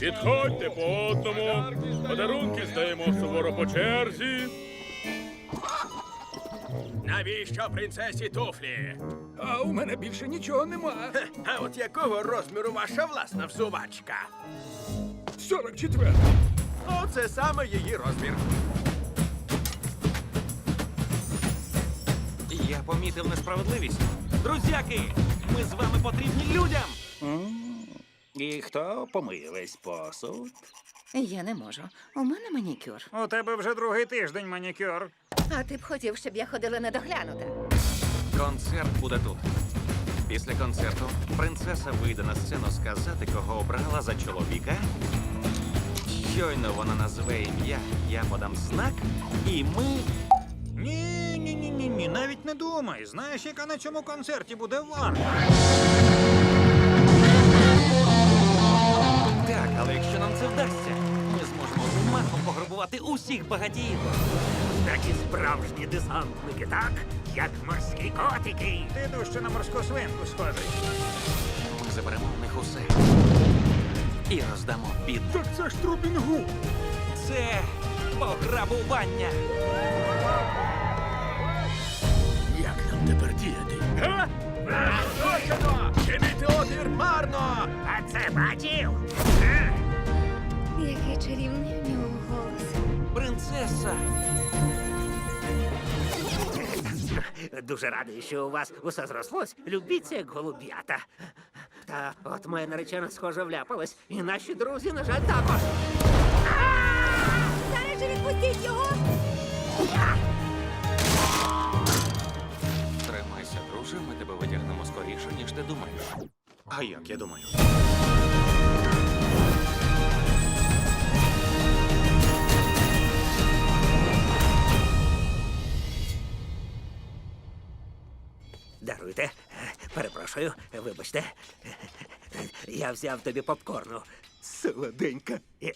Підходьте по одному. Подарунки здаємо суворо по черзі. Навіщо принцесі туфлі? А у мене більше нічого нема. Хе, А от якого розміру ваша власна взувачка? 44. Оце саме її розмір. Я помітив несправедливість. Друзяки, ми з вами потрібні людям. І хто помиє весь посуд? Я не можу. У мене манікюр. У тебе вже другий тиждень манікюр. А ти б хотів, щоб я ходила недоглянута. Концерт буде тут. Після концерту принцеса вийде на сцену сказати, кого обрала за чоловіка. Щойно вона назве ім'я, я подам знак, і ми. Ні, ні, ні, ні, ні, навіть не думай. Знаєш, яка на цьому концерті буде варта? Махом усіх багатіїв. Такі справжні десантники, так? Як морські котики. Ти дужче на морську свинку схожий. Ми заберемо в них усе. І роздамо бід. Так це ж Трубінгу. Це пограбування. Як нам тепер діяти? Га? Точно! Чинити опір марно! А це бачив? Який чарівний у нього голос. Принцеса. Дуже радий, що у вас усе зрослось. Любіться, як голуб'ята. Та от моя наречена схоже вляпалась, і наші друзі, на жаль, також. Зараз же відпустіть його! Тримайся, друже, ми тебе витягнемо скоріше, ніж ти думаєш. А як я думаю? Даруйте, перепрошую, вибачте. Я взяв тобі попкорну. Солоденька. І-!